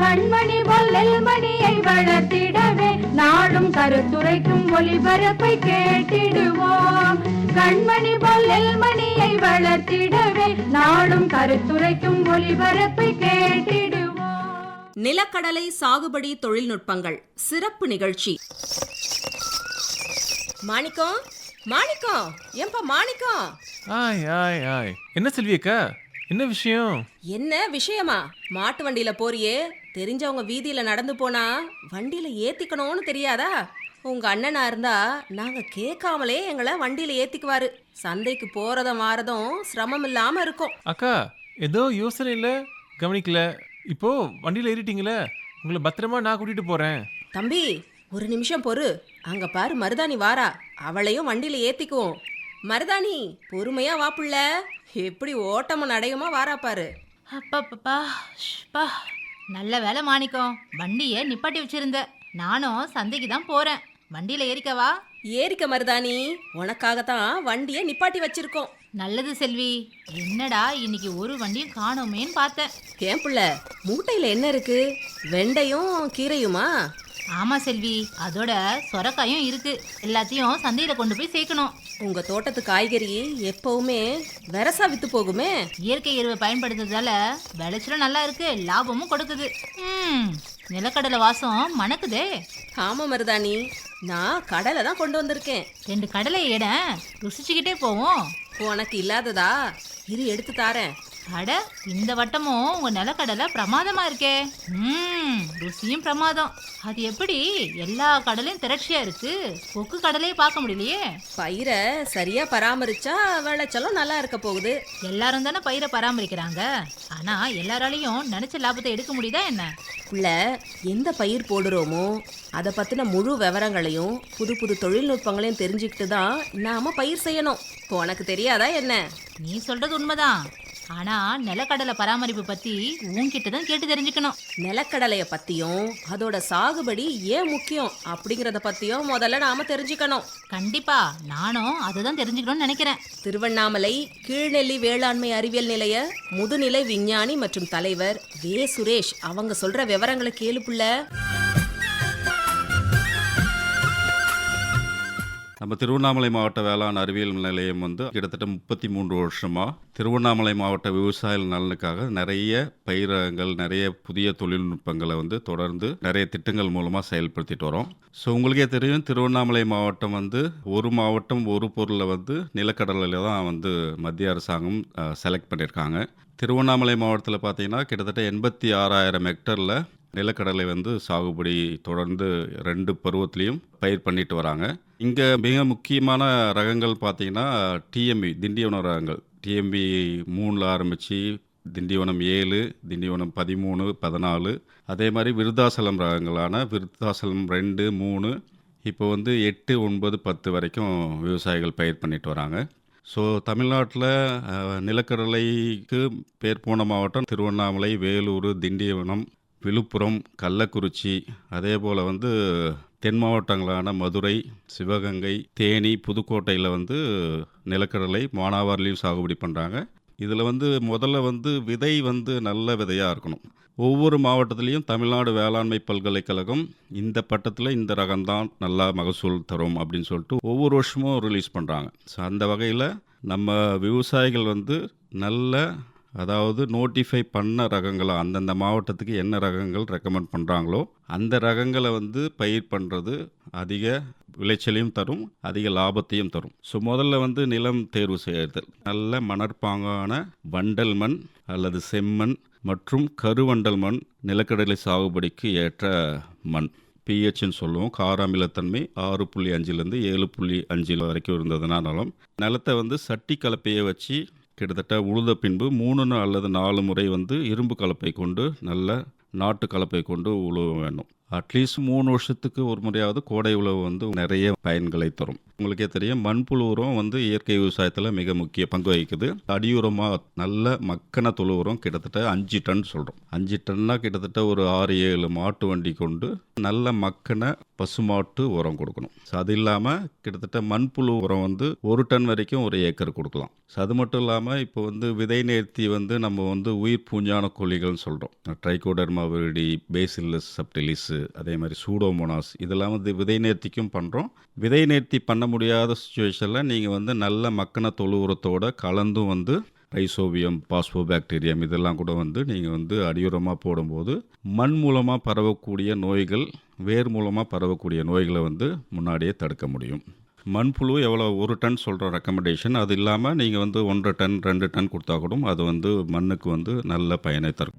கண்மணி பொல்லல் மணியை வளர்த்திடவே நாடும் கருத்துரைக்கும் ஒளிபரப்பை கேட்டிடுவோம். கண்மணி பொல்லல் மணியை வளர்த்திடவே நாடும் கருத்துரைக்கும் ஒளிபரப்பை கேட்டிடுவோம். நிலக்கடலை சாகுபடி தொழில்நுட்பங்கள் சிறப்பு நிகழ்ச்சி. மாணிக்கம் மாணிக்கம் ஏன்பா மாணிக்கம். ஆய் ஆய் ஆய். என்ன செல்வி அக்கா என்ன விஷயம்? என்ன விஷயமா? மாட்டு வண்டியில போறியே. தெரிஞ்சவங்க வீதியில நடந்து போனா வண்டியில ஏத்திக்கணும்னு தெரியாதா? உங்க அண்ணனா இருந்தா நாங்க கேட்காமலே எங்களை வண்டியில ஏத்திக்குவாரு. சந்தைக்கு போறதும் வாரதும் சிரமம் இல்லாம இருக்கும். அக்கா ஏதோ யோசனை இல்ல? கவனிக்கல. இப்போ வண்டியில ஏறிட்டீங்களே? உங்களை பத்திரமா நான் கூட்டிட்டு போறேன். தம்பி ஒரு நிமிஷம் பொறு. அங்க பாரு மருதாணி வாரா. அவளையும் வண்டியில ஏத்திக்குவோம். மருதாணி பொறுமையா வா புள்ள. எப்படி ஓட்டமும் நடையுமா வாரா பாரு. அப்பப்பப்பா ஷ்பா. நல்ல வேலை மாணிக்கம் வண்டியை நிப்பாட்டி வச்சிருந்த. நானும் சந்தைக்கு தான் போறேன். வண்டியில ஏறிக்கவா ஏரிக்க மருதாணி. உனக்காகத்தான் வண்டியை நிப்பாட்டி வச்சிருக்கோம். நல்லது செல்வி. என்னடா இன்னைக்கு ஒரு வண்டியும் காணோமேன்னு பார்த்தேன். ஏன் புள்ள மூட்டையில என்ன இருக்கு? வெண்டையும் கீரையுமா? ஆமா செல்வி அதோட சொரக்காயும் இருக்கு. எல்லாத்தையும் சந்தையில கொண்டு போய் சேர்க்கணும். உங்க தோட்டத்து காய்கறி எப்பவுமே வெரசா வித்து போகுமே. இயற்கை எருவை பயன்படுத்துறதால விளைச்சலும் நல்லா இருக்கு லாபமும் கொடுக்குது. ம் நிலக்கடலை வாசம் மணக்குதே. ஆமா மருதாணி நான் கடலை தான் கொண்டு வந்திருக்கேன். ரெண்டு கடலை எட ருசிச்சுக்கிட்டே போவோம். உனக்கு இல்லாததா? இரு எடுத்து தாரேன். அட இந்த வட்டமும் உங்க நிலக்கடலை பிரமாதமா இருக்கே. ம் ருசியும் பிரமாதம். அது எப்படி எல்லா கடலையும் திரட்சியா இருக்கு? கொக்கு கடலையே பார்க்க முடியலையே. பயிரை சரியா பராமரிச்சா விளைச்சலும் நல்லா இருக்க போகுது. எல்லாரும் தானே பயிரை பராமரிக்கிறாங்க. ஆனா எல்லாராலையும் நினைச்ச லாபத்தை எடுக்க முடியுதா என்ன? புள்ள எந்த பயிர் போடுறோமோ அதை பத்தின முழு விவரங்களையும் புது புது தொழில்நுட்பங்களையும் தெரிஞ்சுக்கிட்டு தான் நாம பயிர் செய்யணும். உனக்கு தெரியாதா என்ன? நீ சொல்றது உண்மைதான். ஆனா நிலக்கடலை பராமரிப்பு பத்தி உன்கிட்ட தான் கேட்டு தெரிஞ்சுக்கணும். நிலக்கடலைய பத்தியும் அதோட சாகுபடி ஏன் முக்கியம் அப்படிங்கறத பத்தியும் முதல்ல நாம தெரிஞ்சுக்கணும். கண்டிப்பா நானும் அதுதான் தெரிஞ்சுக்கணும்னு நினைக்கிறேன். திருவண்ணாமலை கீழ்நெல்லி வேளாண்மை அறிவியல் நிலைய முதுநிலை விஞ்ஞானி மற்றும் தலைவர் வே. சுரேஷ் அவங்க சொல்ற விவரங்களை கேளு புள்ள. நம்ம திருவண்ணாமலை மாவட்ட வேளாண் அறிவியல் நிலையம் வந்து கிட்டத்தட்ட முப்பத்தி மூன்று வருஷமாக திருவண்ணாமலை மாவட்ட விவசாய நலனுக்காக நிறைய பயிரகங்கள் நிறைய புதிய தொழில்நுட்பங்களை வந்து தொடர்ந்து நிறைய திட்டங்கள் மூலமாக செயல்படுத்திட்டு வரோம். ஸோ உங்களுக்கே தெரியும் திருவண்ணாமலை மாவட்டம் வந்து ஒரு மாவட்டம் ஒரு பொருளை வந்து நிலக்கடலையில் தான் வந்து மத்திய அரசாங்கம் செலக்ட் பண்ணியிருக்காங்க. திருவண்ணாமலை மாவட்டத்தில் பார்த்தீங்கன்னா கிட்டத்தட்ட எண்பத்தி ஆறாயிரம் ஹெக்டரில் நிலக்கடலை வந்து சாகுபடி தொடர்ந்து ரெண்டு பருவத்திலையும் பயிர் பண்ணிட்டு வராங்க. இங்கே மிக முக்கியமான ரகங்கள் பார்த்தீங்கன்னா டிஎம்பி திண்டிவனம் ரகங்கள். டிஎம்பி மூணில் ஆரம்பித்து திண்டிவனம் ஏழு திண்டிவனம் பதிமூணு பதினாலு. அதே மாதிரி விருத்தாசலம் ரகங்களான விருத்தாசலம் ரெண்டு மூணு. இப்போ வந்து எட்டு ஒன்பது பத்து வரைக்கும் விவசாயிகள் பயிர் பண்ணிட்டு வராங்க. ஸோ தமிழ்நாட்டில் நிலக்கடலைக்கு பேர் போன மாவட்டம் திருவண்ணாமலை வேலூர் திண்டிவனம் விழுப்புரம் கள்ளக்குறிச்சி அதே போல் வந்து தென் மாவட்டங்களான மதுரை சிவகங்கை தேனி புதுக்கோட்டையில் வந்து நிலக்கடலை மானாவாரிலையும் சாகுபடி பண்ணுறாங்க இதில் வந்து முதல்ல வந்து விதை வந்து நல்ல விதையாக இருக்கணும். ஒவ்வொரு மாவட்டத்திலையும் தமிழ்நாடு வேளாண்மை பல்கலைக்கழகம் இந்த பட்டத்தில் இந்த ரகம்தான் நல்லா மகசூல் தரும் அப்படின்னு சொல்லிட்டு ஒவ்வொரு வருஷமும் ரிலீஸ் பண்ணுறாங்க ஸோ அந்த வகையில் நம்ம விவசாயிகள் வந்து நல்ல அதாவது நோட்டிஃபை பண்ண ரகங்களை அந்தந்த மாவட்டத்துக்கு என்ன ரகங்கள் ரெக்கமெண்ட் பண்ணுறாங்களோ அந்த ரகங்களை வந்து பயிர் பண்ணுறது அதிக விளைச்சலையும் தரும் அதிக லாபத்தையும் தரும். ஸோ முதல்ல வந்து நிலம் தேர்வு செய்கிறது நல்ல மணற்பாங்கான வண்டல் மண் அல்லது செம்மண் மற்றும் கருவண்டல் மண் நிலக்கடலை சாகுபடிக்கு ஏற்ற மண். பிஹெச்னு சொல்லுவோம். காராமிலத்தன்மை ஆறு புள்ளி அஞ்சுலேருந்து ஏழு புள்ளி அஞ்சு வரைக்கும் இருந்ததுனாலும் நிலத்தை வந்து சட்டி கலப்பையை வச்சு கிட்டத்தட்ட உழுத பின்பு மூணு அல்லது நாலு முறை வந்து இரும்பு கலப்பை கொண்டு நல்ல நாட்டு கலப்பை கொண்டு உழுவ வேண்டும். அட்லீஸ்ட் மூணு வருஷத்துக்கு ஒரு முறையாவது கோடை உழவு வந்து நிறைய பயன்களை தரும். உங்களுக்கே தெரியும் மண்புழு உரம் வந்து இயற்கை விவசாயத்தில் மிக முக்கிய பங்கு வகிக்குது. அடியுரமாக நல்ல மக்கன தொழு உரம் கிட்டத்தட்ட அஞ்சு டன் சொல்கிறோம் அஞ்சு டன்னா கிட்டத்தட்ட ஒரு ஆறு ஏழு மாட்டு வண்டி கொண்டு நல்ல மக்கன பசுமாட்டு உரம் கொடுக்கணும். ஸோ அது இல்லாமல் கிட்டத்தட்ட மண்புழு உரம் வந்து ஒரு டன் வரைக்கும் ஒரு ஏக்கர் கொடுக்கலாம். ஸோ அது மட்டும் இல்லாமல் இப்போ வந்து விதை நேர்த்தி வந்து நம்ம வந்து உயிர் பூஞ்சான கொல்லிகள்னு சொல்கிறோம் ட்ரைகோடர்மா விரிடி பேசில்லஸ் சப்டிலிஸு அதே மாதிரி சூடோமோனாஸ் இதெல்லாம் வந்து விதை நேர்த்திக்கும் பண்ணுறோம் விதை நேர்த்தி பண்ண முடியாத சுச்சுவேஷனில் நீங்கள் வந்து நல்ல மக்கன தொழு உரத்தோட கலந்தும் வந்து ரைசோவியம் பாஸ்போபாக்டீரியம் இதெல்லாம் கூட வந்து நீங்கள் வந்து அடியுரமாக போடும்போது மண் மூலமாக பரவக்கூடிய நோய்கள் வேர் மூலமாக பரவக்கூடிய நோய்களை வந்து முன்னாடியே தடுக்க முடியும். மண்புழு எவ்வளோ ஒரு டன் சொல்கிற ரெக்கமெண்டேஷன் அது இல்லாமல் நீங்கள் வந்து ஒன்றரை டன் ரெண்டு டன் கொடுத்தா கூட அது வந்து மண்ணுக்கு வந்து நல்ல பயனை தரும்.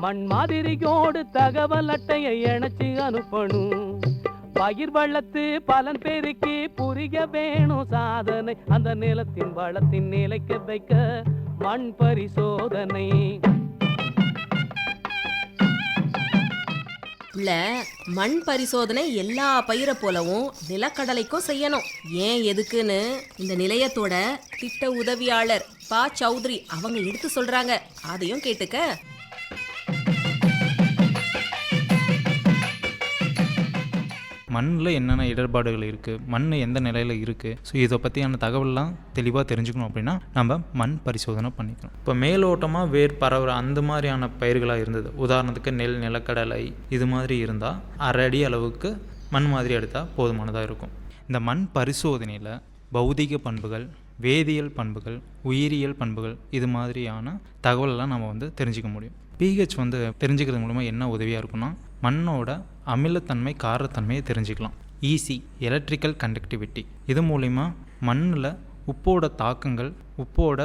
மண் மாதிரியோடு தகவல் அட்டையை இணைச்சி அனுப்பணும். பயிர் வளர்த்து பலன் பெருக்கி புரிய வேணும் சாதனை. அந்த நிலத்தின் வளத்தின் நிலைக்க வைக்க மண் பரிசோதனை. மண் பரிசோதனை எல்லா பயிரை போலவும் நிலக்கடலைக்கும் செய்யணும். ஏன் எதுக்குன்னு இந்த நிலையத்தோட திட்ட உதவியாளர் பா. சௌத்ரி அவங்க எடுத்து சொல்றாங்க. அதையும் கேட்டுக்க. மண்ணில் என்னென்ன இடர்பாடுகள் இருக்குது மண் எந்த நிலையில் இருக்குது ஸோ இதை பற்றியான தகவல்லாம் தெளிவாக தெரிஞ்சுக்கணும் அப்படின்னா நம்ம மண் பரிசோதனை பண்ணிக்கணும். இப்போ மேலோட்டமாக வேர் பரவுற அந்த மாதிரியான பயிர்களாக இருந்தது. உதாரணத்துக்கு நெல் நிலக்கடலை இது மாதிரி இருந்தால் அரை அடி அளவுக்கு மண் மாதிரி எடுத்தால் போதுமானதாக இருக்கும். இந்த மண் பரிசோதனையில் பௌதிக பண்புகள் வேதியியல் பண்புகள் உயிரியல் பண்புகள் இது மாதிரியான தகவலெல்லாம் நம்ம வந்து தெரிஞ்சுக்க முடியும். பிஹெச் வந்து தெரிஞ்சுக்கிறது மூலமாக என்ன உதவியாக இருக்குன்னா மண்ணோட அமிலத்தன்மை காரத்தன்மையை தெரிஞ்சுக்கலாம். ஈசி எலக்ட்ரிக்கல் கண்டக்டிவிட்டி இது மூலிமா மண்ணில் உப்போட தாக்கங்கள் உப்போட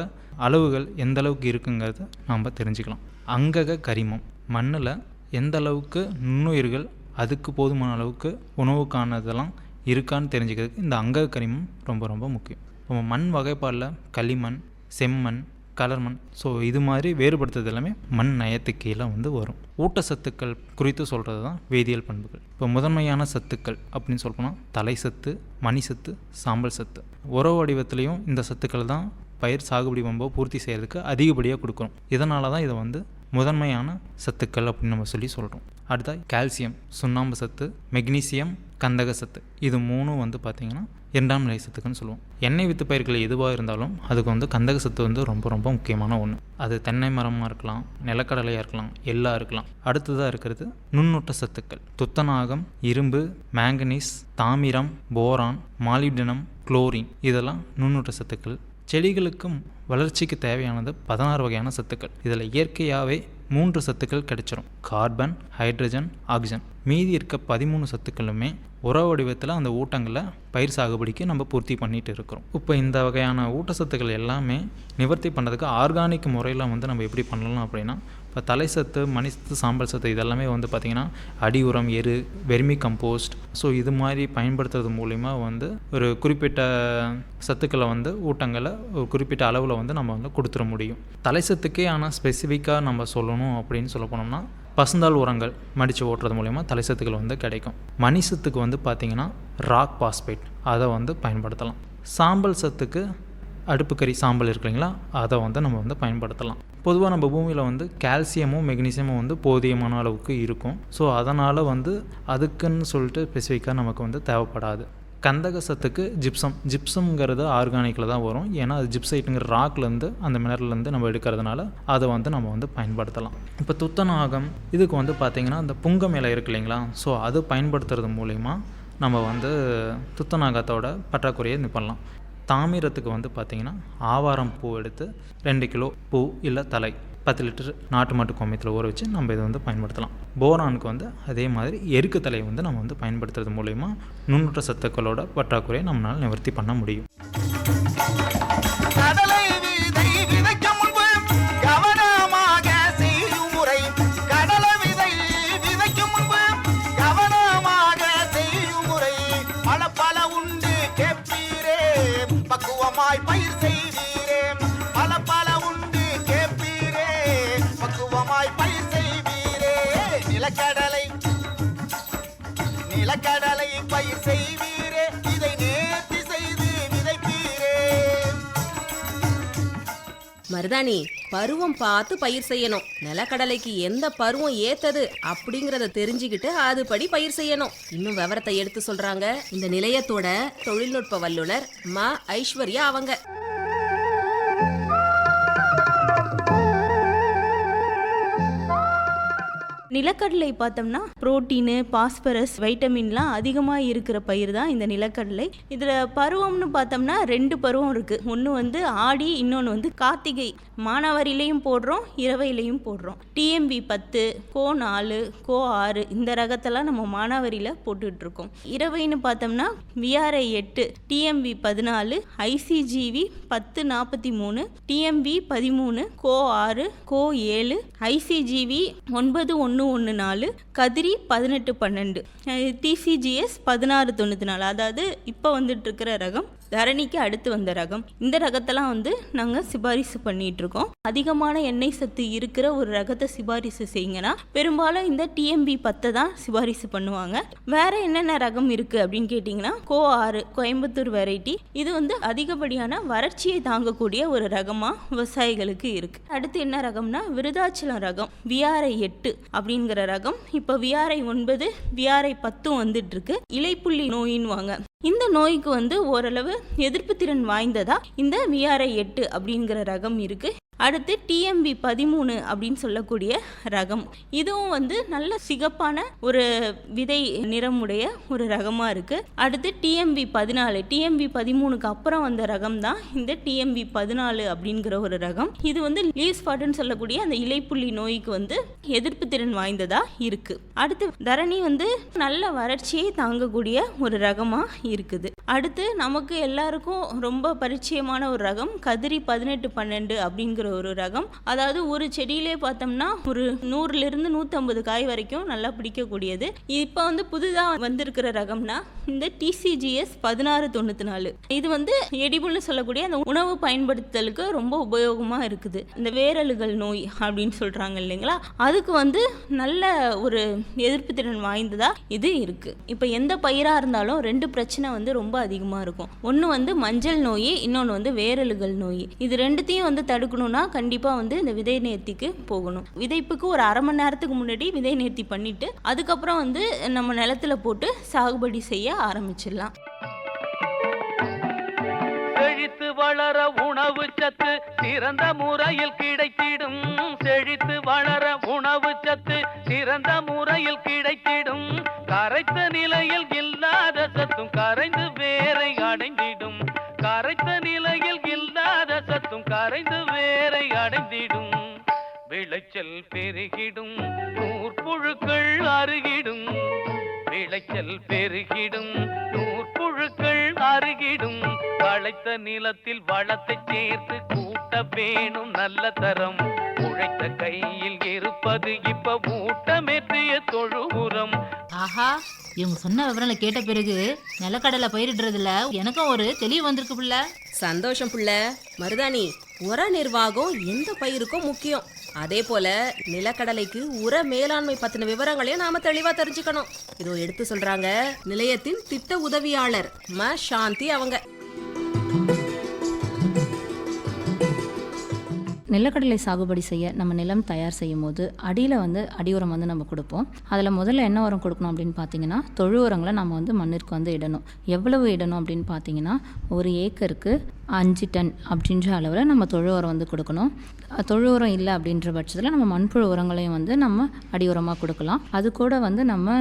அளவுகள் எந்த அளவுக்கு இருக்குங்கிறத நாம் தெரிஞ்சுக்கலாம். அங்கக கரிமம். மண்ணில் எந்த அளவுக்கு நுண்ணுயிர்கள் அதுக்கு போதுமான அளவுக்கு உணவுக்கானதெல்லாம் இருக்கான்னு தெரிஞ்சுக்கிறதுக்கு இந்த அங்கக கரிமம் ரொம்ப ரொம்ப முக்கியம். நம்ம மண் வகைப்பாடில் களிமண் செம்மண் கலர்மண் ஸோ இது மாதிரி வேறுபடுத்துறது எல்லாமே மண் நயத்துக்கு கீழே வந்து வரும். ஊட்டச்சத்துக்கள் குறித்து சொல்கிறது தான் வேதியியல் பண்புகள். இப்போ முதன்மையான சத்துக்கள் அப்படின்னு சொல்லப்போனால் தலை சத்து மணி சத்து சாம்பல் சத்து. உர வடிவத்திலையும் இந்த சத்துக்கள் தான் பயிர் சாகுபடி பம்போ பூர்த்தி செய்கிறதுக்கு அதிகப்படியாக கொடுக்குறோம் இதனால தான் இதை வந்து முதன்மையான சத்துக்கள் அப்படின்னு நம்ம சொல்லி சொல்கிறோம் அடுத்தா கால்சியம் சுண்ணாம்பு சத்து மெக்னீசியம் கந்தக சத்து. இது மூணும் வந்து பார்த்திங்கன்னா இரண்டாம் நிலை சத்துக்குன்னு சொல்லுவோம். எண்ணெய் வித்து பயிர்கள் எதுவாக இருந்தாலும் அதுக்கு வந்து கந்தக சத்து வந்து ரொம்ப ரொம்ப முக்கியமான ஒன்று அது தென்னை மரமாக இருக்கலாம் நிலக்கடலையாக இருக்கலாம் எல்லாம் இருக்கலாம். அடுத்ததாக இருக்கிறது நுண்ணூட்ட சத்துக்கள். துத்தநாகம் இரும்பு மேங்கனீஸ் தாமிரம் போரான் மாலிப்டினம் குளோரின் இதெல்லாம் நுண்ணூட்ட சத்துக்கள். செடிகளுக்கும் வளர்ச்சிக்கு தேவையானது பதினாறு வகையான சத்துக்கள். இதில் இயற்கையாகவே மூன்று சத்துக்கள் கிடைச்சிரும். Carbon hydrogen oxygen. மீதி இருக்க பதிமூணு சத்துக்களுமே உர வடிவத்தில் அந்த ஊட்டங்களை பயிர் சாகுபடிக்கு நம்ம பூர்த்தி பண்ணிட்டு இருக்கிறோம். இப்போ இந்த வகையான ஊட்டச்சத்துக்கள் எல்லாமே நிவர்த்தி பண்ணுறதுக்கு ஆர்கானிக் முறையில் வந்து நம்ம எப்படி பண்ணலாம் அப்படின்னா இப்போ தலை சத்து மணி சத்து சாம்பல் சத்து இதெல்லாமே வந்து பார்த்திங்கன்னா அடி உரம் எரு வெர்மி கம்போஸ்ட். ஸோ இது மாதிரி பயன்படுத்துறது மூலிமா வந்து ஒரு குறிப்பிட்ட சத்துக்களை வந்து ஊட்டங்களை ஒரு குறிப்பிட்ட அளவில் வந்து நம்ம வந்து கொடுத்துட முடியும். தலை சத்துக்கே ஆனால் ஸ்பெசிஃபிக்காக நம்ம சொல்லணும் அப்படின்னு சொல்ல போனோம்னா பசுந்தாள் உரங்கள் மடித்து ஓட்டுறது மூலயமா தலைசத்துக்கள் வந்து கிடைக்கும். மணி சத்துக்கு வந்து பார்த்திங்கன்னா ராக் பாஸ்பேட் அதை வந்து பயன்படுத்தலாம். சாம்பல் சத்துக்கு அடுப்புக்கறி சாம்பல் இருக்கு இல்லைங்களா? அதை வந்து நம்ம வந்து பயன்படுத்தலாம். பொதுவாக நம்ம பூமியில் வந்து கால்சியமும் மெக்னீசியமும் வந்து போதியமான அளவுக்கு இருக்கும். ஸோ அதனால் வந்து அதுக்குன்னு சொல்லிட்டு ஸ்பெசிஃபிக்காக நமக்கு வந்து தேவைப்படாது. கந்தக சத்துக்கு ஜிப்சம் ஜிப்சம்ங்கிறது ஆர்கானிக்கில் தான் வரும். ஏன்னா அது ஜிப்சைட்டுங்கிற ராக்லேருந்து அந்த மினரல்லேருந்து நம்ம எடுக்கிறதுனால அதை வந்து நம்ம வந்து பயன்படுத்தலாம். இப்போ துத்தநாகம் இதுக்கு வந்து பார்த்திங்கன்னா அந்த புங்கம் இலை இருக்கு இல்லைங்களா? ஸோ அது பயன்படுத்துறது மூலிமா நம்ம வந்து துத்தநாகத்தோட பற்றாக்குறையை இது பண்ணலாம் தாமிரத்துக்கு வந்து பார்த்திங்கன்னா ஆவாரம் பூ எடுத்து ரெண்டு கிலோ பூ இல்லை தலை பத்து லிட்டர் நாட்டு மாட்டு கோமியத்தில் ஊற வச்சு நம்ம இதை வந்து பயன்படுத்தலாம். போரானுக்கு வந்து அதே மாதிரி எருக்கு தலையை வந்து நம்ம வந்து பயன்படுத்துறது மூலயமா நுண்ணுற்ற சத்துக்களோட பற்றாக்குறையை நம்மளால் நிவர்த்தி பண்ண முடியும். நிலக்கடலை பயிர் செய்வீரே. இதை நேர்த்தி செய்து விதைப்பீரே மருதாணி பருவம் பார்த்து பயிர் செய்யணும். நிலக்கடலைக்கு எந்த பருவம் ஏத்தது அப்படிங்கறத தெரிஞ்சுக்கிட்டு அதுபடி பயிர் செய்யணும். இன்னும் விவரத்தை எடுத்து சொல்றாங்க இந்த நிலையத்தோட தொழில்நுட்ப வல்லுனர் மா. ஐஸ்வர்யா அவங்க. நிலக்கடலை பார்த்தோம்னா புரோட்டீனு பாஸ்பரஸ் வைட்டமின்லாம் அதிகமாக இருக்கிற பயிர் தான் இந்த நிலக்கடலை. இதில் பருவம்னு பார்த்தோம்னா ரெண்டு பருவம் இருக்குது ஒன்று வந்து ஆடி இன்னொன்று வந்து கார்த்திகை. மானாவாரிலையும் போடுறோம் இரவையிலையும் போடுறோம். டிஎம்பி பத்து கோ நாலு கோ ஆறு இந்த ரகத்தெல்லாம் நம்ம மானாவாரியில் போட்டுட்ருக்கோம். இரவைன்னு பார்த்தோம்னா விஆர்ஐ எட்டு டிஎம்பி பதினாலு ஐசிஜிவி பத்து நாற்பத்தி மூணு டிஎம்பி பதிமூணு கோ ஆறு கோ ஏழு ஐசிஜிவி ஒன்பது ஒன்று ஒன்று நாலு கதிரி பதினெட்டு பன்னெண்டு. டிசிஜிஎஸ் பதினாறு தொண்ணூற்றி நாலு. அதாவது இப்போ வந்துட்டு இருக்கிற ரகம் தரணிக்கு அடுத்து வந்த ரகம். இந்த ரகத்தெல்லாம் வந்து நாங்கள் சிபாரிசு பண்ணிகிட்ருக்கோம் அதிகமான எண்ணெய் சத்து இருக்கிற ஒரு ரகத்தை சிபாரிசு செய்யுங்கன்னா பெரும்பாலும் இந்த டிஎம்பி பத்தை தான் சிபாரிசு பண்ணுவாங்க. வேறு என்னென்ன ரகம் இருக்குது அப்படின்னு கேட்டிங்கன்னா கோ ஆறு கோயம்புத்தூர் வெரைட்டி. இது வந்து அதிகப்படியான வறட்சியை தாங்கக்கூடிய ஒரு ரகமாக விவசாயிகளுக்கு இருக்குது அடுத்து என்ன ரகம்னா விருதாச்சலம் ரகம் விஆர்ஐ எட்டு அப்படிங்கிற ரகம். இப்போ விஆர்ஐ ஒன்பது விஆர்ஐ பத்தும் வந்துட்டுருக்கு. இலைப்புள்ளி நோயின்வாங்க இந்த நோய்க்கு வந்து ஓரளவு எதிர்ப்பு திறன் வாய்ந்ததா? இந்த விஆர்ஐ எட்டு அப்படிங்கிற ரகம் இருக்கு. அடுத்து டிஎம்பி பதிமூணு அப்படின்னு சொல்லக்கூடிய ரகம். இதுவும் வந்து நல்ல சிகப்பான ஒரு விதை நிறமுடைய ஒரு ரகமாக இருக்குது அடுத்து டிஎம்பி பதினாலு. டிஎம்பி பதிமூணுக்கு அப்புறம் வந்த ரகம் தான் இந்த டிஎம்பி பதினாலு அப்படிங்கிற ஒரு ரகம். இது வந்து லீவ் ஸ்பாட்னு சொல்லக்கூடிய அந்த இலைப்புள்ளி நோய்க்கு வந்து எதிர்ப்பு திறன் வாய்ந்ததாக இருக்குது அடுத்து தரணி வந்து நல்ல வறட்சியை தாங்கக்கூடிய ஒரு ரகமாக இருக்குது. அடுத்து நமக்கு எல்லாருக்கும் ரொம்ப பரிச்சயமான ஒரு ரகம் கதிரி பதினெட்டு பன்னெண்டு அப்படிங்கிற ஒரு ரகம். அதாவது ஒரு செடியிலே பார்த்தோம்னா ஒரு நூறுலேருந்து நூற்றம்பது காய் வரைக்கும் நல்லா பிடிக்கக்கூடியது. இப்போ வந்து புதுதாக வந்திருக்கிற ரகம்னா இந்த டிசிஜிஎஸ் பதினாறு தொண்ணூற்றி நாலு. இது வந்து எடிபுல்னு சொல்லக்கூடிய அந்த உணவு பயன்படுத்தலுக்கு ரொம்ப உபயோகமாக இருக்குது. இந்த வேரலுகள் நோய் அப்படின்னு சொல்கிறாங்க இல்லைங்களா? அதுக்கு வந்து நல்ல ஒரு எதிர்ப்பு திறன் வாய்ந்ததாக இது இருக்குது இப்போ எந்த பயிராக இருந்தாலும் ரெண்டு பிரச்சனை வந்து ரொம்ப அதிகமாக இருக்கும். ஒன்று வந்து மஞ்சள் நோய் இன்னொன்று வந்து வேரலுகள் நோய். இது ரெண்டுத்தையும் வந்து தடுக்கணும்னா கண்டிப்பாக வந்து இந்த விதை நேர்த்திக்கு போகணும். விதைப்புக்கு ஒரு அரை மணி நேரத்துக்கு முன்னாடி விதை நேர்த்தி பண்ணிட்டு அதுக்கப்புறம் வந்து நம்ம நிலத்துல போட்டு சாகுபடி செய்ய ஆரம்பிச்சிடலாம். செழித்து வளர உணவு சத்து சிறந்த முறையில் கிடைத்திடும். செழித்து வளர உணவு சத்து சிறந்த முறையில் கிடைத்திடும். கரைத்த நிலையில் இல்லாத சத்தும் கரைந்து வேரை அடைந்திடும். இல்லாத கரைந்து வேரை அடைந்திடும். விளைச்சல் பெருகிடும் நூற்புழுக்கள் அருகிடும். விளைச்சல் பெருகிடும் நூற்புழுக்கள் அருகிடும். வளைத்த நிலத்தில் வளத்தை சேர்த்து கூட்ட வேணும் நல்ல தரம். உழைத்த கையில் இருப்பது இப்ப ஊட்டமேற்றிய தொழு உரம் ஆஹா இவங்க சொன்ன விவரங்களை கேட்ட பிறகு நிலக்கடலை பயிரிடுறதுல எனக்கும் ஒரு தெளிவு வந்திருக்கு புள்ள. சந்தோஷம் புள்ள. மருதாணி உர நிர்வாகம் எந்த பயிருக்கும் முக்கியம். அதே போல நிலக்கடலைக்கு உர மேலாண்மை பத்தின விவரங்களையும் நாம தெளிவா தெரிஞ்சுக்கணும். இதோ எடுத்து சொல்றாங்க நிலையத்தின் திட்ட உதவியாளர் ம. சாந்தி அவங்க. நிலக்கடலை சாகுபடி செய்ய நம்ம நிலம் தயார் செய்யும் போது அடியில் வந்து அடி உரம் வந்து நம்ம கொடுப்போம். அதில் முதல்ல என்ன உரம் கொடுக்கணும் அப்படின்னு பார்த்தீங்கன்னா தொழு உரங்களை நம்ம வந்து மண்ணிற்கு வந்து இடணும். எவ்வளவு இடணும் அப்படின்னு பார்த்தீங்கன்னா ஒரு ஏக்கருக்கு அஞ்சு டன் அப்படின்ற அளவில் நம்ம தொழு உரம் வந்து கொடுக்கணும். தொழு உரம் இல்லை அப்படின்ற பட்சத்தில் நம்ம மண்புழு உரங்களையும் வந்து நம்ம அடி உரமாக கொடுக்கலாம். அது கூட வந்து நம்ம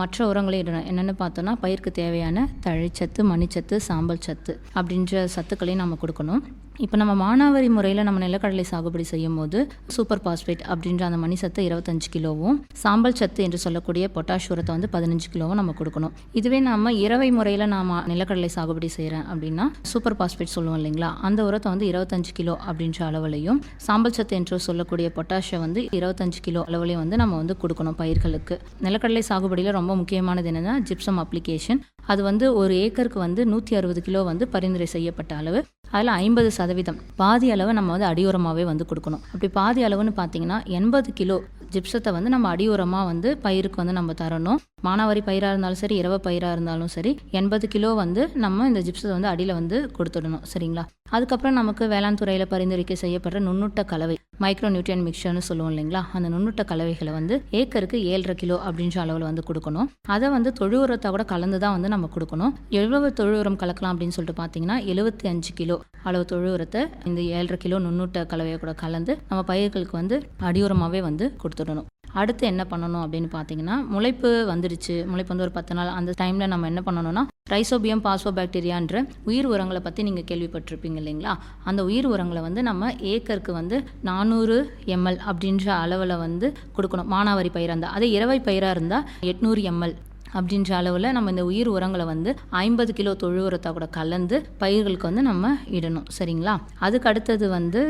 மற்ற உரங்களையும் இடணும். என்னென்னு பார்த்தோன்னா பயிருக்கு தேவையான தழைச்சத்து மணிச்சத்து சாம்பல் சத்து அப்படின்ற சத்துக்களையும் நம்ம கொடுக்கணும். இப்போ நம்ம மானாவாரி முறையில் நம்ம நிலக்கடலை சாகுபடி செய்யும் போது சூப்பர் பாஸ்பேட் அப்படின்ற அந்த மணி சத்து இருபத்தஞ்சு கிலோவும் சாம்பல் சத்து என்று சொல்லக்கூடிய பொட்டாஷ் உரத்தை வந்து பதினஞ்சு கிலோவும் நம்ம கொடுக்கணும். இதுவே நம்ம இரவை முறையில் நாம் நிலக்கடலை சாகுபடி செய்கிறேன் அப்படின்னா சூப்பர் பாஸ்பேட் சொல்லுவோம் இல்லைங்களா? அந்த உரத்தை வந்து இருபத்தஞ்சு கிலோ அப்படின்ற அளவுலையும் சாம்பல் சத்து என்று சொல்லக்கூடிய பொட்டாஷை வந்து இருபத்தஞ்சு கிலோ அளவுலையும் வந்து நம்ம வந்து கொடுக்கணும் பயிர்களுக்கு. நிலக்கடலை சாகுபடியில் ரொம்ப முக்கியமானது என்னென்னா ஜிப்சம் அப்ளிகேஷன் அது வந்து ஒரு ஏக்கருக்கு வந்து நூற்றி அறுபது கிலோ வந்து பரிந்துரை செய்யப்பட்ட அளவு. அதில் ஐம்பது சதவீதம் பாதி அளவு நம்ம வந்து அடியோரமாகவே வந்து கொடுக்கணும். அப்படி பாதி அளவுன்னு பார்த்தீங்கன்னா எண்பது கிலோ ஜிப்சத்தை வந்து நம்ம அடியுரமாக வந்து பயிருக்கு வந்து நம்ம தரணும். மானாவாரி பயிராக இருந்தாலும் சரி இரவு பயிராக இருந்தாலும் சரி எண்பது கிலோ வந்து நம்ம இந்த ஜிப்சத்தை வந்து அடியில் வந்து கொடுத்துடணும் சரிங்களா? அதுக்கப்புறம் நமக்கு வேளாண் துறையில் பரிந்துரைக்க செய்யப்படுற நுண்ணுட்ட கலவை மைக்ரோ நியூட்ரியன் மிக்சர்னு சொல்லுவோம் இல்லைங்களா? அந்த நுண்ணுட்ட கலவைகளை வந்து ஏக்கருக்கு ஏழரை கிலோ அப்படின்ற அளவில் வந்து கொடுக்கணும். அதை வந்து தொழு உரத்தை கூட கலந்து தான் வந்து நம்ம கொடுக்கணும். எவ்வளவு தொழு உரம் கலக்கலாம் அப்படின்னு சொல்லிட்டு பார்த்தீங்கன்னா எழுபத்தி அஞ்சு கிலோ அளவு தொழு உரத்தை இந்த ஏழரை கிலோ நுண்ணுட்ட கலவையை கூட கலந்து நம்ம பயிர்களுக்கு வந்து அடியுரமாகவே வந்து கொடுத்து கொடுத்துடணும். அடுத்து என்ன பண்ணணும் அப்படின்னு பார்த்தீங்கன்னா முளைப்பு வந்துடுச்சு. முளைப்பு வந்து ஒரு பத்து நாள் அந்த டைமில் நம்ம என்ன பண்ணணும்னா ரைசோபியம் பாஸ்போபாக்டீரியான்ற உயிர் உரங்களை பற்றி நீங்கள் கேள்விப்பட்டிருப்பீங்க இல்லைங்களா? அந்த உயிர் உரங்களை வந்து நம்ம ஏக்கருக்கு வந்து நானூறு எம்எல் அப்படின்ற அளவில் வந்து கொடுக்கணும். மானாவாரி பயிராக இருந்தால் அதே இரவை பயிராக இருந்தால் எட்நூறு எம்எல் அப்படின்ற அளவில் நம்ம இந்த உயிர் உரங்களை வந்து ஐம்பது கிலோ தொழு உரத்தை கூட கலந்து பயிர்களுக்கு வந்து நம்ம இடணும். சரிங்களா? அதுக்கு அடுத்தது வந்து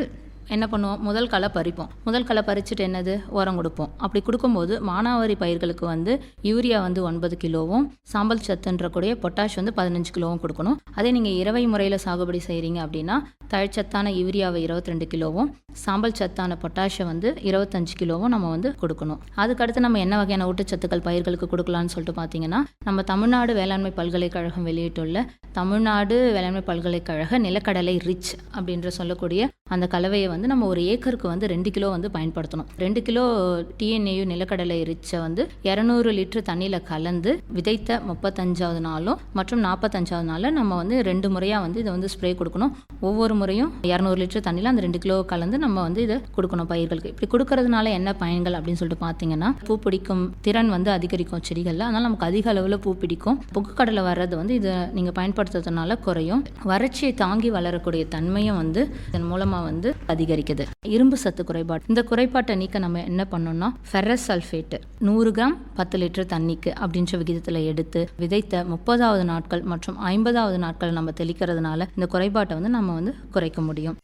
என்ன பண்ணுவோம்? முதல் களை பறிப்போம். முதல் களை பறிச்சுட்டு என்னது? உரம் கொடுப்போம். அப்படி கொடுக்கும்போது மானாவாரி பயிர்களுக்கு வந்து யூரியா வந்து ஒன்பது கிலோவும் சாம்பல் சத்துன்ற கூடிய பொட்டாஷ் வந்து பதினஞ்சு கிலோவும் கொடுக்கணும். அதே நீங்கள் இரவை முறையில் சாகுபடி செய்கிறீங்க அப்படின்னா தழைச்சத்தான யூரியாவை இருபத்தி ரெண்டு கிலோவும் சாம்பல் சத்தான பொட்டாஷை வந்து இருபத்தஞ்சு கிலோவும் நம்ம வந்து கொடுக்கணும். அதுக்கடுத்து நம்ம என்ன வகையான ஊட்டச்சத்துக்கள் பயிர்களுக்கு கொடுக்கலாம்னு சொல்லிட்டு பார்த்தீங்கன்னா நம்ம தமிழ்நாடு வேளாண்மை பல்கலைக்கழகம் வெளியிட்டுள்ள தமிழ்நாடு வேளாண்மை பல்கலைக்கழக நிலக்கடலை ரிச் அப்படின்ற சொல்லக்கூடிய அந்த கலவையை வந்து நம்ம ஒரு ஏக்கருக்கு வந்து ரெண்டு கிலோ வந்து பயன்படுத்தணும். ரெண்டு கிலோ டிஎன்ஏயு நிலக்கடலை ரிச்சை வந்து இரநூறு லிட்டர் தண்ணியில் கலந்து விதைத்த முப்பத்தஞ்சாவது நாளும் மற்றும் நாற்பத்தஞ்சாவது நாளில் நம்ம வந்து ரெண்டு முறையாக வந்து இதை வந்து ஸ்ப்ரே கொடுக்கணும். ஒவ்வொரு முறையும் இரநூறு லிட்டர் தண்ணியில் அந்த ரெண்டு கிலோ கலந்து நம்ம வந்து இதை கொடுக்கணும் பயிர்களுக்கு. இப்படி கொடுக்கறதுனால என்ன பயன்கள் அப்படின்னு சொல்லிட்டு பார்த்தீங்கன்னா பூ பிடிக்கும் திறன் வந்து அதிகரிக்கும் செடிகளில். அதனால் நமக்கு அதிக அளவில் பூ பிடிக்கும். புக்குக்கடலை வர்றது வந்து இதை நீங்கள் பயன்படுத்துறதுனால குறையும். வறட்சியை தாங்கி வளரக்கூடிய தன்மையும் வந்து இதன் மூலமாக வந்து அதிகரிக்குது. இரும்பு சத்து குறைபாடு. இந்த குறைபாட்டை நீக்க நம்ம என்ன பண்ணோம்னா ஃபெரஸ் சல்ஃபேட்டு நூறு கிராம் பத்து லிட்டர் தண்ணிக்கு அப்படின்ற விகிதத்தில் எடுத்து விதைத்த முப்பதாவது நாட்கள் மற்றும் ஐம்பதாவது நாட்கள் நம்ம தெளிக்கிறதுனால இந்த குறைபாட்டை வந்து நம்ம வந்து குறைக்க முடியும்.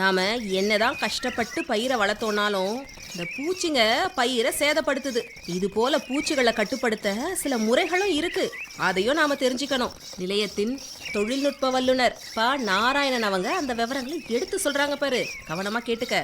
நாம் என்னதான் கஷ்டப்பட்டு பயிரை வளர்த்தோனாலும் இந்த பூச்சிங்க பயிரை சேதப்படுத்துது. இது போல பூச்சிகளை கட்டுப்படுத்த சில முறைகளும் இருக்கு. அதையும் நாம தெரிஞ்சுக்கணும். நிலையத்தின் தொழில்நுட்ப வல்லுனர் ப. நாராயணன் அவங்க அந்த விவரங்களை எடுத்து சொல்றாங்க பாரு. கவனமா கேட்டுக்க.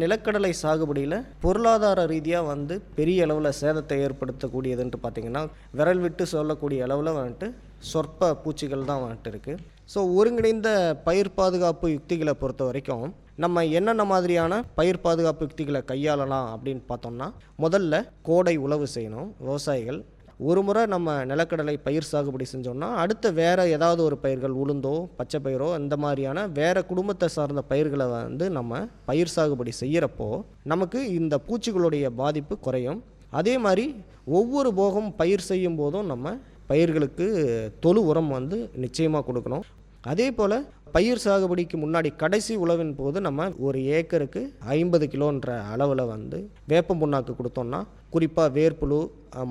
நிலக்கடலை சாகுபடியில் பொருளாதார ரீதியாக வந்து பெரிய அளவில் சேதத்தை ஏற்படுத்தக்கூடியதுன்ட்டு பார்த்தீங்கன்னா விரல் விட்டு சொல்லக்கூடிய அளவில் வந்துட்டு சொற்ப பூச்சிகள் தான் வந்துட்டு இருக்குது ஸோ ஒருங்கிணைந்த பயிர் பாதுகாப்பு யுக்திகளை பொறுத்த வரைக்கும் நம்ம என்னென்ன மாதிரியான பயிர் பாதுகாப்பு யுக்திகளை கையாளலாம் அப்படின்னு பார்த்தோம்னா முதல்ல கோடை உழவு செய்யணும் விவசாயிகள். ஒரு முறை நம்ம நிலக்கடலை பயிர் சாகுபடி செஞ்சோம்னா அடுத்த வேறு ஏதாவது ஒரு பயிர்கள் உளுந்தோ பச்சை பயிரோ இந்த மாதிரியான வேறு குடும்பத்தை சார்ந்த பயிர்களை வந்து நம்ம பயிர் சாகுபடி செய்கிறப்போ நமக்கு இந்த பூச்சிகளுடைய பாதிப்பு குறையும். அதே மாதிரி ஒவ்வொரு போகம் பயிர் செய்யும் போதும் நம்ம பயிர்களுக்கு தொழு உரம் வந்து நிச்சயமாக கொடுக்கணும். அதே போல் பயிர் சாகுபடிக்கு முன்னாடி கடைசி உழவின் போது நம்ம ஒரு ஏக்கருக்கு ஐம்பது கிலோன்ற அளவில் வந்து வேப்பம் புண்ணாக்கு கொடுத்தோம்னா குறிப்பாக வேர்ப்புழு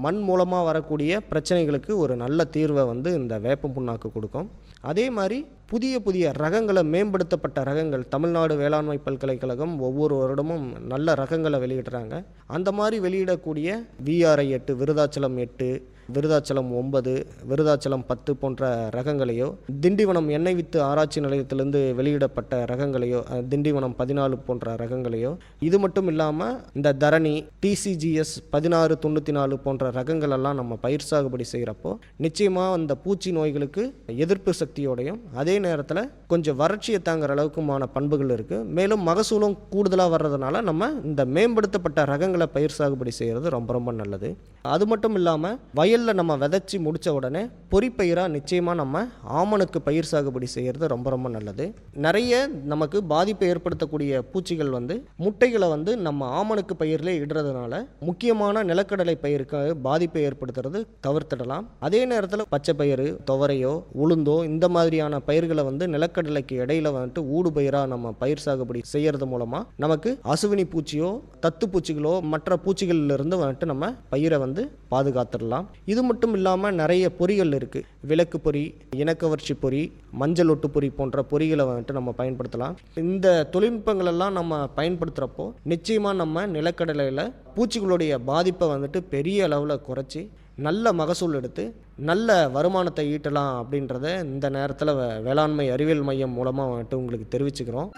மண் மூலமாக வரக்கூடிய பிரச்சனைகளுக்கு ஒரு நல்ல தீர்வை வந்து இந்த வேப்பம் புண்ணாக்கு கொடுக்கும். அதே மாதிரி புதிய புதிய ரகங்களை மேம்படுத்தப்பட்ட ரகங்கள் தமிழ்நாடு வேளாண்மை பல்கலைக்கழகம் ஒவ்வொரு வருடமும் நல்ல ரகங்களை வெளியிடுறாங்க. அந்த மாதிரி வெளியிடக்கூடிய விஆர்ஐ எட்டு விருதாச்சலம் எட்டு விருதாச்சலம் ஒன்பது விருதாச்சலம் பத்து போன்ற ரகங்களையோ திண்டிவனம் எண்ணெய் வித்து ஆராய்ச்சி நிலையத்திலிருந்து வெளியிடப்பட்ட ரகங்களையோ திண்டிவனம் பதினாலு போன்ற ரகங்களையோ இது மட்டும் இல்லாமல் இந்த தரணி டிசிஜிஎஸ் பதினாறு தொண்ணூற்றி நாலு போன்ற ரகங்கள் எல்லாம் நம்ம பயிர் சாகுபடி செய்கிறப்போ நிச்சயமாக அந்த பூச்சி நோய்களுக்கு எதிர்ப்பு சக்தியோடையும் அதே நேரத்தில் கொஞ்சம் வறட்சியை தாங்குற அளவுக்குமான பண்புகள் இருக்குது மேலும் மகசூலும் கூடுதலாக வர்றதுனால நம்ம இந்த மேம்படுத்தப்பட்ட ரகங்களை பயிர் சாகுபடி செய்கிறது ரொம்ப ரொம்ப நல்லது. அது மட்டும் இல்லாமல் வயலில் நம்ம விதைச்சி முடித்த உடனே பொறிப்பயிராக நிச்சயமாக நம்ம ஆமணுக்கு பயிர் சாகுபடி செய்கிறது ரொம்ப ரொம்ப நல்லது. நிறைய நமக்கு பாதிப்பை ஏற்படுத்தக்கூடிய பூச்சிகள் வந்து முட்டைகளை வந்து நம்ம ஆமணுக்கு பயிரில் இடுறதுனால முக்கியமாக முக்கியமான நிலக்கடலை பயிருக்கு பாதிப்பை ஏற்படுத்துறது தவிர்த்திடலாம். அதே நேரத்தில் பச்சை பயிறு துவரையோ உளுந்தோ இந்த மாதிரியான பயிர்களை வந்து நிலக்கடலைக்கு இடையில வந்துட்டு ஊடு பயிராக நம்ம பயிர் சாகுபடி செய்யறது மூலமாக நமக்கு அசுவினி பூச்சியோ தத்து பூச்சிகளோ மற்ற பூச்சிகளிலிருந்து வந்துட்டு நம்ம பயிரை வந்து பாதுகாத்துடலாம். இது மட்டும் இல்லாமல் நிறைய பொறிகள் இருக்குது விளக்கு பொறி இனக்கவர்ச்சி பொறி மஞ்சள் ஒட்டு பொறி போன்ற பொறிகளை வந்துட்டு நம்ம பயன்படுத்தலாம். இந்த தொழில்நுட்பங்கள் எல்லாம் நம்ம பயன்படுத்துகிறப்போ நிச்சயமாக நம்ம நிலக்கடலையில் பூச்சிகளுடைய பாதிப்பை வந்துட்டு பெரிய அளவில் குறைச்சி நல்ல மகசூல் எடுத்து நல்ல வருமானத்தை ஈட்டலாம் அப்படின்றத இந்த நேரத்தில் வேளாண்மை அறிவியல் மையம் மூலமாக வந்துட்டு உங்களுக்கு தெரிவிச்சுக்கிறோம்.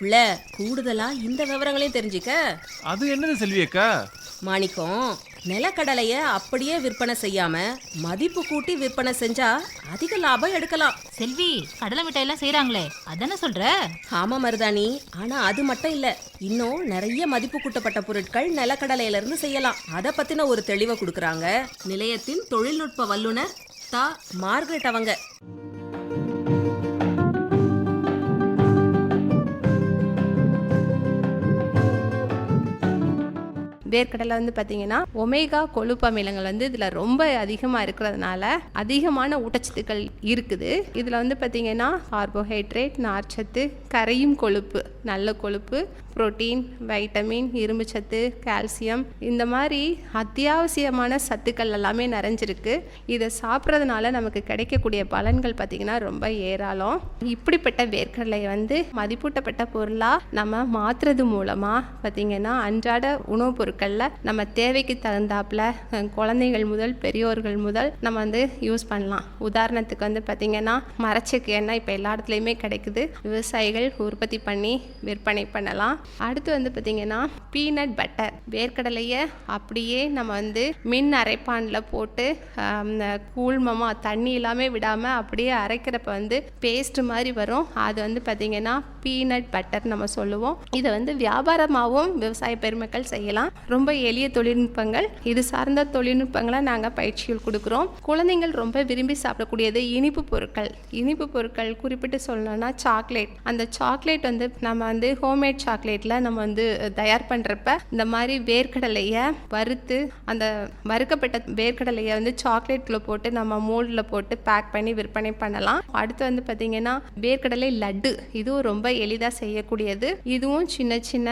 பிள்ளை கூடுதலா இந்த விவரங்களையும் தெரிஞ்சுக்க. அது என்னது செல்வி அக்கா? மாணிக்கம் நிலக்கடலைய அப்படியே விற்பனை செய்யாம மதிப்பு கூட்டி விற்பனை செஞ்சா அதிக லாபம் எடுக்கலாம். செல்வி கடலை மிட்டாய் எல்லாம் செய்யறாங்களே அதானே சொல்ற? ஆமா மருதாணி ஆனா அது மட்டும் இல்ல இன்னும் நிறைய மதிப்பு கூட்டப்பட்ட பொருட்கள் நிலக்கடலையில இருந்து செய்யலாம். அத பத்தின ஒரு தெளிவை கொடுக்கறாங்க நிலையத்தின் தொழில்நுட்ப வல்லுனர் தா. மார்கரெட் அவங்க. வேர்க்கடலை வந்து பார்த்தீங்கன்னா ஒமேகா கொழுப்பு அமிலங்கள் வந்து இதில் ரொம்ப அதிகமாக இருக்கிறதுனால அதிகமான ஊட்டச்சத்துக்கள் இருக்குது. இதில் வந்து பார்த்தீங்கன்னா கார்போஹைட்ரேட் நார்ச்சத்து கரையும் கொழுப்பு நல்ல கொழுப்பு புரோட்டீன் வைட்டமின் இரும்புச்சத்து கால்சியம் இந்த மாதிரி அத்தியாவசியமான சத்துக்கள் எல்லாமே நிறைஞ்சிருக்கு. இதை சாப்பிட்றதுனால நமக்கு கிடைக்கக்கூடிய பலன்கள் பார்த்திங்கன்னா ரொம்ப ஏராளம். இப்படிப்பட்ட வேர்க்கடலையை வந்து மதிப்பூட்டப்பட்ட பொருளாக நம்ம மாற்றுறது மூலமாக பார்த்திங்கன்னா அன்றாட உணவுப் பொருட்களில் நம்ம தேவைக்கு தகுந்தாப்புல குழந்தைகள் முதல் பெரியோர்கள் முதல் நம்ம வந்து யூஸ் பண்ணலாம். உதாரணத்துக்கு வந்து பார்த்திங்கன்னா மரச்சக்கு எண்ணெய் இப்போ எல்லா இடத்துலையுமே கிடைக்குது. விவசாயிகள் உற்பத்தி பண்ணி விற்பனை பண்ணலாம். அடுத்து வந்து பார்த்திங்கன்னா பீனட் பட்டர் வேர்க்கடலையை அப்படியே நம்ம வந்து மின் அரைப்பானில் போட்டு கூழ்மமாக தண்ணி இல்லாமல் விடாமல் அப்படியே அரைக்கிறப்ப வந்து பேஸ்ட் மாதிரி வரும். அது வந்து பார்த்திங்கன்னா பீனட் பட்டர் நம்ம சொல்லுவோம். இதை வந்து வியாபாரமாகவும் விவசாய பெருமக்கள் செய்யலாம். ரொம்ப எளிய தொழில்நுட்பங்கள். இது சார்ந்த தொழில்நுட்பங்களை நாங்கள் பயிற்சிகள் கொடுக்குறோம். குழந்தைகள் ரொம்ப விரும்பி சாப்பிடக்கூடியது இனிப்பு பொருட்கள். இனிப்பு பொருட்கள் குறிப்பிட்டு சொல்லணும்னா சாக்லேட் அந்த சாக்லேட் வந்து நம்ம வந்து ஹோம்மேட் சாக்லேட்டில் நம்ம வந்து தயார் பண்ணுறப்ப இந்த மாதிரி வேர்க்கடலையை வறுத்து அந்த வறுக்கப்பட்ட வேர்க்கடலையை வந்து சாக்லேட்டில் போட்டு நம்ம மோல்டில் போட்டு பேக் பண்ணி விற்பனை பண்ணலாம். அடுத்து வந்து பார்த்திங்கன்னா வேர்க்கடலை லட்டு. இதுவும் ரொம்ப எளிதாக செய்யக்கூடியது. இதுவும் சின்ன சின்ன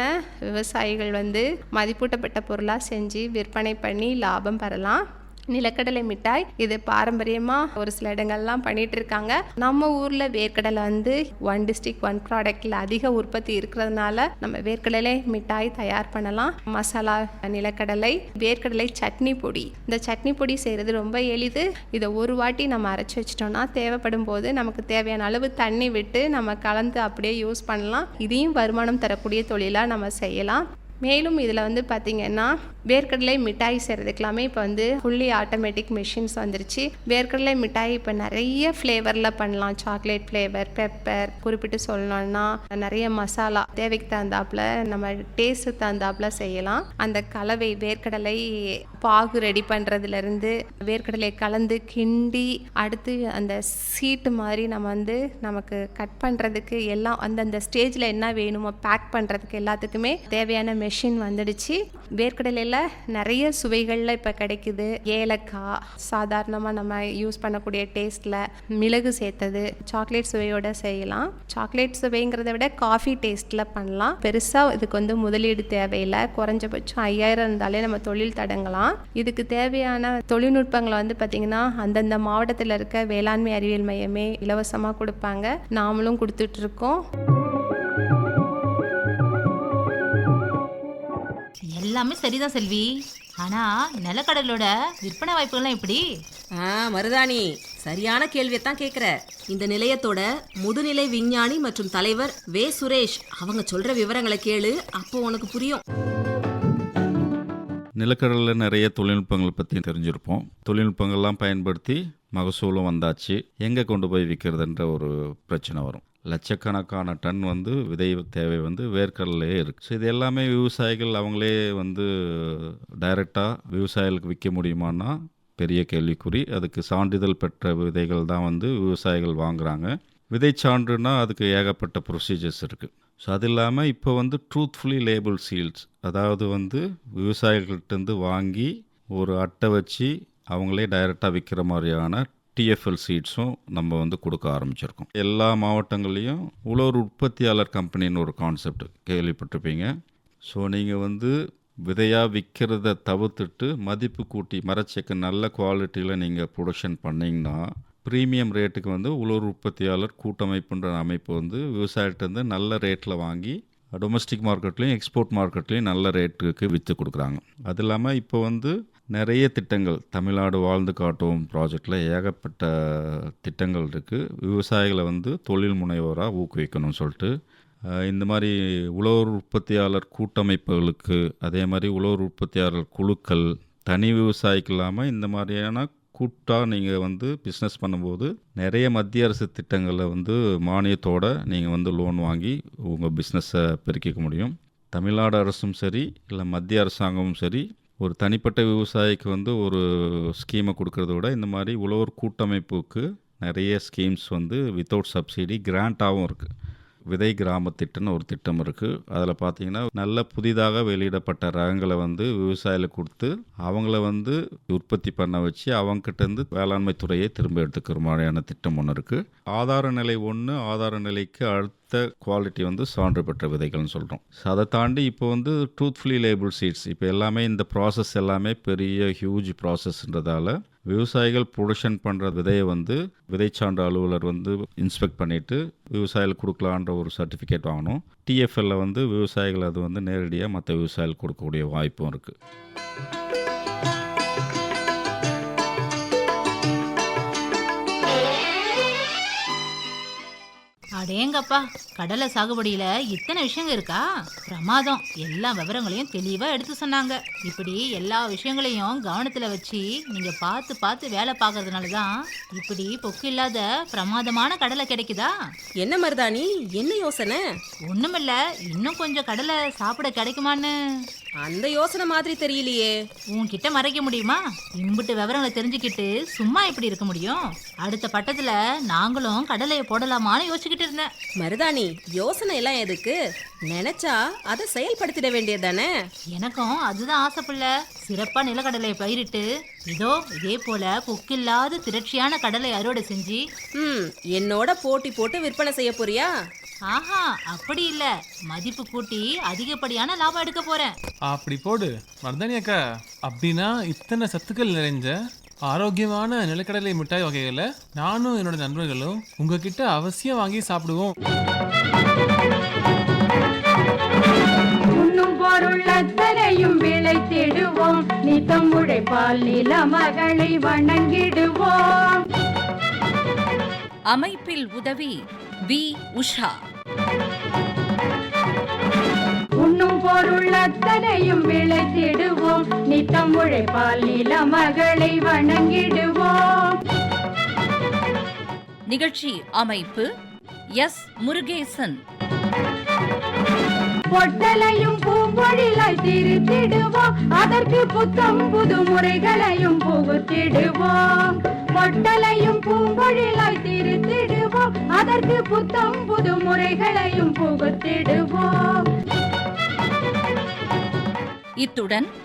விவசாயிகள் வந்து மதிப்பூட்டப்பட்ட பொருளாக செஞ்சு விற்பனை பண்ணி லாபம் பெறலாம். நிலக்கடலை மிட்டாய். இது பாரம்பரியமாக ஒரு சில இடங்கள்லாம் பண்ணிட்டு இருக்காங்க நம்ம ஊரில் வேர்க்கடலை வந்து ஒன் டிஸ்ட்ரிக்ட் ஒன் ப்ராடக்டில் அதிக உற்பத்தி இருக்கிறதுனால நம்ம வேர்க்கடலை மிட்டாய் தயார் பண்ணலாம். மசாலா நிலக்கடலை வேர்க்கடலை சட்னி பொடி. இந்த சட்னி பொடி செய்கிறது ரொம்ப எளிது. இதை ஒரு வாட்டி நம்ம அரைச்சி வச்சிட்டோம்னா தேவைப்படும் போது நமக்கு தேவையான அளவு தண்ணி விட்டு நம்ம கலந்து அப்படியே யூஸ் பண்ணலாம். இதையும் வருமானம் தரக்கூடிய தொழிலாக நம்ம செய்யலாம். மேலும் இதில் வந்து பார்த்திங்கன்னா வேர்க்கடலை மிட்டாய் செய்கிறதுக்கெல்லாமே இப்போ வந்து ஃபுல்லி ஆட்டோமேட்டிக் மிஷின்ஸ் வந்துருச்சு. வேர்க்கடலை மிட்டாய் இப்போ நிறைய ஃப்ளேவரில் பண்ணலாம். சாக்லேட் ஃப்ளேவர் பெப்பர் குறிப்பிட்டு சொல்லணும்னா நிறைய மசாலா தேவைக்கு தகுந்தாப்புல நம்ம டேஸ்ட்டுக்கு தகுந்தாப்புல செய்யலாம். அந்த கலவை வேர்க்கடலை பாகு ரெடி பண்ணுறதுலேருந்து வேர்க்கடலை கலந்து கிண்டி அடுத்து அந்த சீட்டு மாதிரி நம்ம வந்து நமக்கு கட் பண்ணுறதுக்கு எல்லாம் அந்தந்த ஸ்டேஜில் என்ன வேணுமோ பேக் பண்ணுறதுக்கு எல்லாத்துக்குமே தேவையான மெஷின் வந்துடுச்சு. வேர்க்கடலையில் நிறைய சுவைகளில் இப்போ கிடைக்குது. ஏலக்காய் சாதாரணமாக நம்ம யூஸ் பண்ணக்கூடிய டேஸ்ட்டில் மிளகு சேர்த்தது. சாக்லேட் சுவையோடு செய்யலாம். சாக்லேட் சுவைங்கிறத விட காஃபி டேஸ்ட்டில் பண்ணலாம். பெருசாக இதுக்கு வந்து முதலீடு தேவையில்லை. குறைஞ்சபட்சம் ஐயாயிரம் இருந்தாலே நம்ம தொழில் தடங்கலாம். இதுக்கு தேவையான தொழில்நுட்பங்களை வந்து பார்த்திங்கன்னா அந்தந்த மாவட்டத்தில் இருக்க வேளாண்மை அறிவியல் மையமே இலவசமாக கொடுப்பாங்க. நாமளும் கொடுத்துட்ருக்கோம் எல்லாமே சரிதான் செல்வி. ஆனா நிலக்கடலோட விற்பனை வாய்ப்புகள்லாம் எப்படி? ஆ மருதாணி. சரியான கேள்வியை தான் கேட்குற இந்த நிலையத்தோட முதுநிலை விஞ்ஞானி மற்றும் தலைவர் வே. சுரேஷ் அவங்க சொல்ற விவரங்களை கேளு அப்போ உனக்கு புரியும். நிலக்கடலில் நிறைய தொழில்நுட்பங்கள் பற்றி தெரிஞ்சிருப்போம். தொழில்நுட்பங்கள்லாம் பயன்படுத்தி மகசூலும் வந்தாச்சு. எங்கே கொண்டு போய் விற்கிறதுன்ற ஒரு பிரச்சனை வரும். லட்சக்கணக்கான டன் வந்து விதை தேவை வந்து வேர்க்கடலே இருக்குது ஸோ இது எல்லாமே விவசாயிகள் அவங்களே வந்து டைரெக்டாக விவசாயிகளுக்கு விற்க முடியுமான்னா பெரிய கேள்விக்குறி. அதுக்கு சான்றிதழ் பெற்ற விதைகள் தான் வந்து விவசாயிகள் வாங்குறாங்க. விதை சான்றுனா அதுக்கு ஏகப்பட்ட ப்ரொசீஜர்ஸ் இருக்குது ஸோ அது இல்லாமல் இப்போ வந்து ட்ரூத்ஃபுல்லி லேபிள் சீல்ஸ் அதாவது வந்து விவசாயிகள்கிட்டருந்து வாங்கி ஒரு அட்டை வச்சு அவங்களே டைரெக்டாக விற்கிற மாதிரியான டிஎஃப்எல் சீட்ஸும் நம்ம வந்து கொடுக்க ஆரம்பிச்சிருக்கோம். எல்லா மாவட்டங்கள்லேயும் உழவர் உற்பத்தியாளர் கம்பெனின்னு ஒரு கான்செப்ட் கேள்விப்பட்டிருப்பீங்க. ஸோ நீங்கள் வந்து விதையாக விற்கிறத தவிர்த்துட்டு மதிப்பு கூட்டி மரச்செக்கு நல்ல குவாலிட்டியில் நீங்கள் ப்ரொடக்ஷன் பண்ணிங்கன்னா ப்ரீமியம் ரேட்டுக்கு வந்து உலர் உற்பத்தியாளர் கூட்டமைப்புன்ற அமைப்பு வந்து விவசாயிகிட்டேருந்து நல்ல ரேட்டில் வாங்கி டொமஸ்டிக் மார்க்கெட்லேயும் எக்ஸ்போர்ட் மார்க்கெட்லேயும் நல்ல ரேட்டுக்கு விற்று கொடுக்குறாங்க. அது இல்லாமல் இப்போ வந்து நிறைய திட்டங்கள் தமிழ்நாடு வாழ்ந்து காட்டும் ப்ராஜெக்டில் ஏகப்பட்ட திட்டங்கள் இருக்குது விவசாயிகளை வந்து தொழில் முனைவோராக ஊக்குவிக்கணும்னு சொல்லிட்டு இந்த மாதிரி உழவர் உற்பத்தியாளர் கூட்டமைப்புகளுக்கு அதே மாதிரி உழவர் உற்பத்தியாளர் குழுக்கள் தனி விவசாயிக்கு இல்லாமல் இந்த மாதிரியான கூட்டாக நீங்கள் வந்து பிஸ்னஸ் பண்ணும்போது நிறைய மத்திய அரசு திட்டங்களில் வந்து மானியத்தோட நீங்கள் வந்து லோன் வாங்கி உங்கள் பிஸ்னஸை பெருக்கிக்க முடியும். தமிழ்நாடு அரசும் சரி இல்லை மத்திய அரசாங்கமும் சரி ஒரு தனிப்பட்ட விவசாயிக்கு வந்து ஒரு ஸ்கீமை கொடுக்கறத விட இந்த மாதிரி உழவர் கூட்டமைப்புக்கு நிறைய ஸ்கீம்ஸ் வந்து வித்தவுட் சப்சிடி கிராண்ட்டாகவும் இருக்குது விதை கிராம திட்டம்னு ஒரு திட்டம் இருக்குது அதில் பார்த்தீங்கன்னா நல்ல புதிதாக வெளியிடப்பட்ட ரகங்களை வந்து விவசாயிகளுக்கு கொடுத்து அவங்கள வந்து உற்பத்தி பண்ண வச்சு அவங்ககிட்டேருந்து வேளாண்மை துறையை திரும்ப எடுத்துக்கிற மாதிரியான திட்டம் ஒன்று இருக்குது ஆதார நிலை ஒன்று ஆதார நிலைக்கு அடுத்த குவாலிட்டி வந்து சான்று பெற்ற விதைகள்னு சொல்கிறோம் ஸோ அதை தாண்டி இப்போ வந்து ட்ரூத்ஃபுல்லி லேபிள் சீட்ஸ் இப்போ எல்லாமே இந்த ப்ராசஸ் எல்லாமே பெரிய ஹியூஜ் ப்ராசஸ்ன்றதால விவசாயிகள் ப்ரொடக்ஷன் பண்ணுற விதையை வந்து விதைச்சான்ற அலுவலர் வந்து இன்ஸ்பெக்ட் பண்ணிவிட்டு விவசாயிகள் கொடுக்கலான்ற ஒரு சர்டிஃபிகேட் வாங்கணும். டிஎஃப்எல்ல வந்து விவசாயிகள் அது வந்து நேரடியாக மற்ற விவசாயிகள் கொடுக்கக்கூடிய வாய்ப்பும் இருக்குது அடேங்கப்பா கடலை சாகுபடியில இத்தனை விஷயங்க இருக்கா? பிரமாதம். எல்லா விவரங்களையும் தெளிவா எடுத்து சொன்னாங்க. இப்படி எல்லா விஷயங்களையும் கவனத்துல வச்சு நீங்க பார்த்து பார்த்து வேலை பார்க்கறதுனால தான் இப்படி பொக்கு இல்லாத பிரமாதமான கடலை கிடைக்குதா? என்ன மருதாணி? என்ன யோசனை? ஒண்ணுமில்ல. இன்னும் கொஞ்சம் கடலை சாப்பிட கிடைக்குமான்னு. அந்த யோசனை மாதிரி தெரியலையே. உன்கிட்ட மறைக்க முடியுமா? இம்புட்டு விவரங்களை தெரிஞ்சுக்கிட்டு சும்மா எப்படி இருக்க முடியும்? அடுத்த பட்டத்துல நாங்களும் கடலையை போடலாமான்னு யோசிச்சுக்கிட்டு இருந்தேன். மருதாணி யோசனை எல்லாம் எதுக்கு? நினைச்சா அதை செயல்படுத்திட வேண்டியதானே எனக்கும் அதுதான் ஆசைப்புள்ள சிறப்பா நிலக்கடலையை பயிரிட்டு இதோ இதே போல கொக்கில்லாத திரட்சியான கடலை அறுவடை செஞ்சு. ம் என்னோட போட்டி போட்டு விற்பனை செய்ய போறியா? ஆஹா அப்படி இல்ல. மதிப்பு கூட்டி அதிகப்படியான லாபம் எடுக்க போறேன். அப்படி போடு. மருதாணி அக்கா அப்படின்னா இத்தனை சத்துக்கள் நிறைஞ்ச ஆரோக்கியமான நிலக்கடலை மிட்டாய் வகைகளை நானும் என்னோட நண்பர்களும் உங்ககிட்ட அவசியம் வாங்கி சாப்பிடுவோம். உண்ணும் பொருள் அத்தனையும் விளைத்திடுவோம் நித்தம் உழைப்பால் நில மகளை வணங்கிடுவோம். அமைப்பில் உதவி வி. உஷா. உண்ணும் பொருள் அத்தனையும் விளைத்திடுவோம் நித்தம் உழைப்பால் நில மகளை வணங்கிடுவோம். நிகழ்ச்சி அமைப்பு எஸ் முருகேசன். பொட்டலையும் பூம்பொழிலாய் திருத்திடுவோம். அதற்கு புத்தம் புது முறைகளையும் புகுத்திடுவோம். பொட்டலையும் பூம்பொழிலாய் திருத்திடுவோம். அதற்கு புத்தம் புது முறைகளையும் புகுத்திடுவோம். இத்துடன்